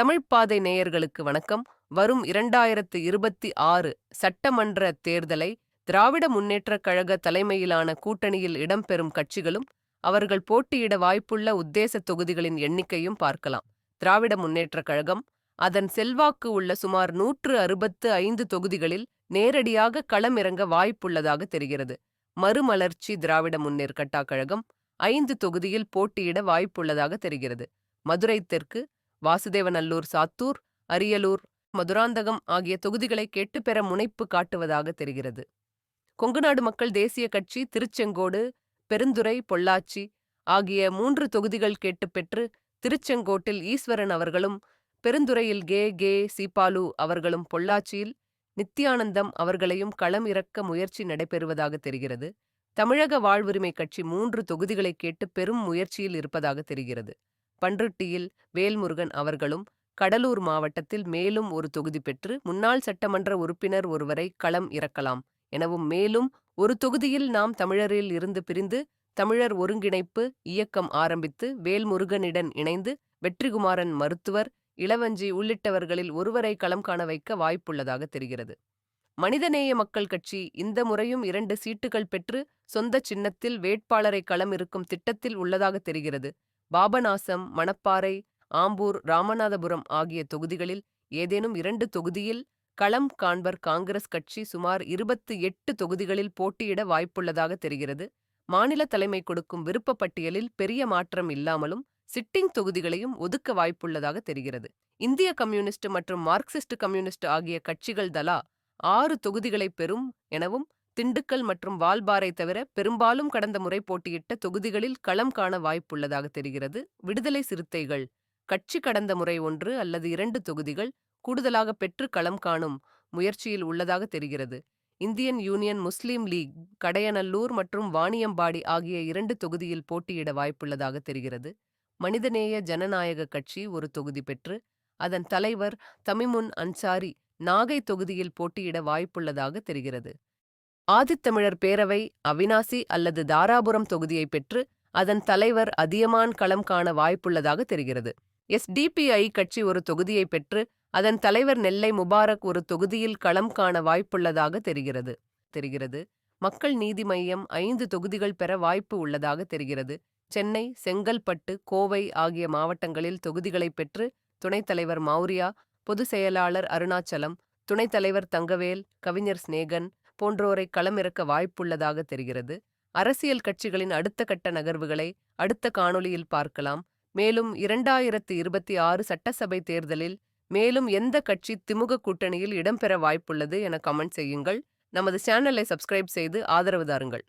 தமிழ்ப்பாதை நேயர்களுக்கு வணக்கம். வரும் இரண்டாயிரத்து இருபத்தி ஆறு சட்டமன்ற தேர்தலை திராவிட முன்னேற்றக் கழக தலைமையிலான கூட்டணியில் இடம்பெறும் கட்சிகளும் அவர்கள் போட்டியிட வாய்ப்புள்ள உத்தேச தொகுதிகளின் எண்ணிக்கையும் பார்க்கலாம். திராவிட முன்னேற்றக் கழகம் அதன் செல்வாக்கு உள்ள சுமார் நூற்று அறுபத்து ஐந்து தொகுதிகளில் நேரடியாக களமிறங்க வாய்ப்புள்ளதாக தெரிகிறது. மறுமலர்ச்சி திராவிட முன்னேற்கட்டா கழகம் ஐந்து தொகுதியில் போட்டியிட வாய்ப்புள்ளதாக தெரிகிறது. மதுரை தெற்கு வாசுதேவநல்லூர் சாத்தூர் அரியலூர் மதுராந்தகம் ஆகிய தொகுதிகளை கேட்டுப்பெற முனைப்பு காட்டுவதாக தெரிகிறது. கொங்குநாடு மக்கள் தேசிய கட்சி திருச்செங்கோடு பெருந்துறை பொள்ளாச்சி ஆகிய மூன்று தொகுதிகள் கேட்டு பெற்று திருச்செங்கோட்டில் ஈஸ்வரன் அவர்களும் பெருந்துறையில் கே. கே. சீபாலு அவர்களும் பொள்ளாச்சியில் நித்தியானந்தம் அவர்களையும் களம் இறக்க முயற்சி நடைபெறுவதாக தெரிகிறது. தமிழக வாழ்வுரிமை கட்சி மூன்று தொகுதிகளை கேட்டு பெரும் முயற்சியில் இருப்பதாக தெரிகிறது. பன்ருட்டியில் வேல்முருகன் அவர்களும் கடலூர் மாவட்டத்தில் மேலும் ஒரு தொகுதி பெற்று முன்னாள் சட்டமன்ற உறுப்பினர் ஒருவரை களம் இறக்கலாம் எனவும் மேலும் ஒரு தொகுதியில் நாம் தமிழரில் இருந்து பிரிந்து தமிழர் ஒருங்கிணைப்பு இயக்கம் ஆரம்பித்து வேல்முருகனிடன் இணைந்து வெற்றிகுமாரன் மருத்துவர் இளவஞ்சி உள்ளிட்டவர்களில் ஒருவரை களம் காண வைக்க வாய்ப்புள்ளதாக தெரிகிறது. மனிதநேய மக்கள் கட்சி இந்த முறையும் இரண்டு சீட்டுகள் பெற்று சொந்த சின்னத்தில் வேட்பாளரை களம் இருக்கும் திட்டத்தில் உள்ளதாக தெரிகிறது. பாபநாசம் மணப்பாறை ஆம்பூர் ராமநாதபுரம் ஆகிய தொகுதிகளில் ஏதேனும் இரண்டு தொகுதியில் களம் காண்பர் காங்கிரஸ் கட்சி சுமார் இருபத்து எட்டு தொகுதிகளில் போட்டியிட வாய்ப்புள்ளதாக தெரிகிறது. மாநில தலைமை கொடுக்கும் விருப்ப பட்டியலில் பெரிய மாற்றம் இல்லாமலும் சிட்டிங் தொகுதிகளையும் ஒதுக்க வாய்ப்புள்ளதாக தெரிகிறது. இந்திய கம்யூனிஸ்ட் மற்றும் மார்க்சிஸ்ட் கம்யூனிஸ்ட் ஆகிய கட்சிகள் தலா ஆறு தொகுதிகளை பெறும் எனவும் திண்டுக்கல் மற்றும் வால்பாறை தவிர பெரும்பாலும் கடந்த முறை போட்டியிட்ட தொகுதிகளில் களம் காண வாய்ப்புள்ளதாக தெரிகிறது. விடுதலை சிறுத்தைகள் கட்சி கடந்த முறை ஒன்று அல்லது இரண்டு தொகுதிகள் கூடுதலாக பெற்று களம் காணும் முயற்சியில் உள்ளதாக தெரிகிறது. இந்தியன் யூனியன் முஸ்லீம் லீக் கடையநல்லூர் மற்றும் வாணியம்பாடி ஆகிய இரண்டு தொகுதியில் போட்டியிட வாய்ப்புள்ளதாக தெரிகிறது. மனிதநேய ஜனநாயக கட்சி ஒரு தொகுதி பெற்று அதன் தலைவர் தமிமுன் அன்சாரி நாகை தொகுதியில் போட்டியிட வாய்ப்புள்ளதாக தெரிகிறது. ஆதித்தமிழர் பேரவை அவினாசி அல்லது தாராபுரம் தொகுதியை பெற்று அதன் தலைவர் அதியமான் களம் காண வாய்ப்புள்ளதாக தெரிகிறது. எஸ்டிபிஐ கட்சி ஒரு தொகுதியை பெற்று அதன் தலைவர் நெல்லை முபாரக் ஒரு தொகுதியில் களம் காண வாய்ப்புள்ளதாக தெரிகிறது தெரிகிறது. மக்கள் நீதி மையம் ஐந்து தொகுதிகள் பெற வாய்ப்பு உள்ளதாக தெரிகிறது. சென்னை செங்கல்பட்டு கோவை ஆகிய மாவட்டங்களில் தொகுதிகளை பெற்று துணைத் தலைவர் மௌரியா பொதுச் செயலாளர் அருணாச்சலம் துணைத் தலைவர் தங்கவேல் கவிஞர் சிநேகன் போன்றோரை களமிறக்க வாய்ப்புள்ளதாக தெரிகிறது. அரசியல் கட்சிகளின் அடுத்த கட்ட நகர்வுகளை அடுத்த காணொளியில் பார்க்கலாம். மேலும் இரண்டாயிரத்து இருபத்தி ஆறு சட்டசபை தேர்தலில் மேலும் எந்த கட்சி திமுக கூட்டணியில் இடம்பெற வாய்ப்புள்ளது என கமெண்ட் செய்யுங்கள். நமது சேனலை சப்ஸ்கிரைப் செய்து ஆதரவு தாருங்கள்.